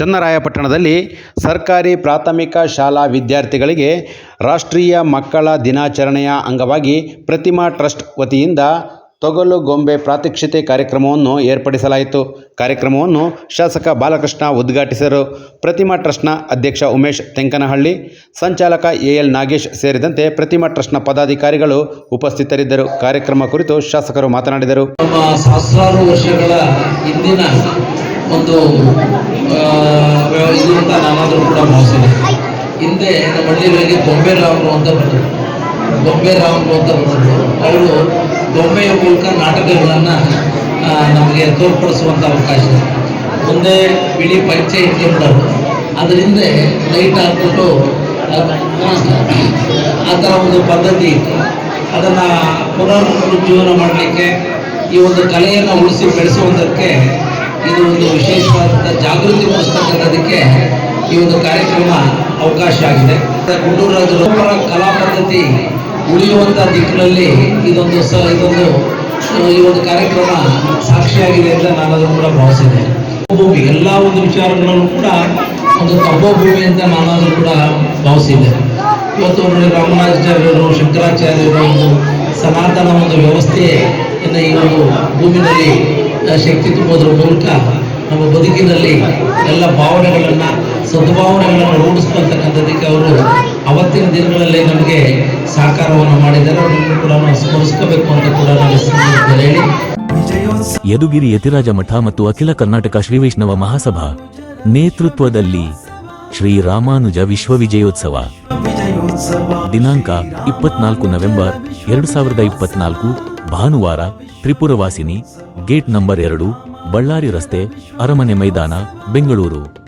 ಚನ್ನರಾಯಪಟ್ಟಣದಲ್ಲಿ ಸರ್ಕಾರಿ ಪ್ರಾಥಮಿಕ ಶಾಲಾ ವಿದ್ಯಾರ್ಥಿಗಳಿಗೆ ರಾಷ್ಟ್ರೀಯ ಮಕ್ಕಳ ದಿನಾಚರಣೆಯ ಅಂಗವಾಗಿ ಪ್ರತಿಮಾ ಟ್ರಸ್ಟ್ ವತಿಯಿಂದ ತೊಗಲು ಗೊಂಬೆ ಪ್ರಾತ್ಯಕ್ಷಿತೆ ಕಾರ್ಯಕ್ರಮವನ್ನು ಏರ್ಪಡಿಸಲಾಯಿತು. ಕಾರ್ಯಕ್ರಮವನ್ನು ಶಾಸಕ ಬಾಲಕೃಷ್ಣ ಉದ್ಘಾಟಿಸಿದರು. ಪ್ರತಿಮಾ ಟ್ರಸ್ಟ್ನ ಅಧ್ಯಕ್ಷ ಉಮೇಶ್ ತೆಂಕನಹಳ್ಳಿ, ಸಂಚಾಲಕ ಎ ಎಲ್ ನಾಗೇಶ್ ಸೇರಿದಂತೆ ಪ್ರತಿಮಾ ಟ್ರಸ್ಟ್ನ ಪದಾಧಿಕಾರಿಗಳು ಉಪಸ್ಥಿತರಿದ್ದರು. ಕಾರ್ಯಕ್ರಮ ಕುರಿತು ಶಾಸಕರು ಮಾತನಾಡಿದರು. ಒಂದು ಇದು ಅಂತ ನಾನಾದರೂ ಕೂಡ ಭಾವಿಸಿದೆ ಹಿಂದೆ ನಮ್ಮ ಹಳ್ಳಿಗಳಲ್ಲಿ ಬೊಂಬೆ ರಾಮರು ಅಂತ ಬಂದರು ಬೊಂಬೆ ರಾಮರು ಅಂತ ಬಂದರು ಅವರು ಬೊಂಬೆಯ ಮೂಲಕ ನಾಟಕಗಳನ್ನು ನಮಗೆ ತೋರ್ಪಡಿಸುವಂಥ ಅವಕಾಶ. ಇದೆ. ಮುಂದೆ ಬಿಳಿ ಪಂಚೆ ಇಟ್ಕೊಂಡ್ಬಿಡೋರು. ಅದರಿಂದ ಲೈಟ್ ಹಾಕ್ಬಿಟ್ಟು ಆ ಥರ ಒಂದು ಪದ್ಧತಿ ಇತ್ತು. ಅದನ್ನು ಪುನರ್ ಜೀವನ ಮಾಡಲಿಕ್ಕೆ ಈ ಒಂದು ಕಲೆಯನ್ನು ಉಳಿಸಿ ಬೆಳೆಸುವುದಕ್ಕೆ ಇದು ಒಂದು ವಿಶೇಷವಾದಂಥ ಜಾಗೃತಿ ಮೂಡಿಸ್ತಕ್ಕಂಥದ್ದಕ್ಕೆ ಈ ಒಂದು ಕಾರ್ಯಕ್ರಮ ಅವಕಾಶ ಆಗಿದೆ. ಗುಂಡೂರು ರಾಜರ ಕಲಾ ಪದ್ಧತಿ ಉಳಿಯುವಂಥ ದಿಕ್ಕಿನಲ್ಲಿ ಇದೊಂದು ಸ, ಇದೊಂದು ಈ ಒಂದು ಕಾರ್ಯಕ್ರಮ ಸಾಕ್ಷಿಯಾಗಿದೆ ಅಂತ ನಾನು ಅದನ್ನು ಕೂಡ ಭಾವಿಸಿದೆ ಭೂಮಿ, ಎಲ್ಲ ಒಂದು ವಿಚಾರಗಳನ್ನು ಕೂಡ ಒಂದು ಭೂಮಿ ಅಂತ ಅದನ್ನು ಕೂಡ ಭಾವಿಸಿದ್ದೆ ಇವತ್ತು ನೋಡಿ ರಾಮನಾಚಾರ್ಯರು ಶಂಕರಾಚಾರ್ಯರು ಒಂದು ಸನಾತನ ಒಂದು ವ್ಯವಸ್ಥೆಯನ್ನು ಈ ಒಂದು ಭೂಮಿನಲ್ಲಿ ಶಕ್ತಿ ತುಂಬುವುದರ ಮೂಲಕ ನಮ್ಮ ಬದುಕಿನಲ್ಲಿ ಎಲ್ಲ ಭಾವನೆಗಳನ್ನು, ಸದ್ಭಾವನೆಗಳನ್ನು ರೂಢಿಸ್ಕೊಳ್ತಕ್ಕಂಥದ್ದಕ್ಕೆ ಅವರು ಅವತ್ತಿನ ದಿನಗಳಲ್ಲಿ ನಮಗೆ ಸಹಕಾರವನ್ನು ಮಾಡಿದ್ದಾರೆ. ಅವರನ್ನು ಕೂಡ ನಾವು ಸ್ಮರಿಸ್ಕೋಬೇಕು ಅಂತ ಕೂಡ ನಾನು ಹೇಳಿ. ಯದುಗಿರಿ ಯತಿರಾಜ ಮಠ ಮತ್ತು ಅಖಿಲ ಕರ್ನಾಟಕ ಶ್ರೀ ವೈಷ್ಣವ ಮಹಾಸಭಾ ನೇತೃತ್ವದಲ್ಲಿ ಶ್ರೀ ರಾಮಾನುಜ ವಿಶ್ವವಿಜಯೋತ್ಸವ. ದಿನಾಂಕ ಇಪ್ಪತ್ನಾಲ್ಕು ನವೆಂಬರ್ ಎರಡು ಸಾವಿರದ ಇಪ್ಪತ್ನಾಲ್ಕು. ಭಾನುವಾರ ತ್ರಿಪುರವಾಸಿನಿ ಗೇಟ್ ನಂಬರ್ ಎರಡು ಬಳ್ಳಾರಿ ರಸ್ತೆ ಅರಮನೆ ಮೈದಾನ ಬೆಂಗಳೂರು.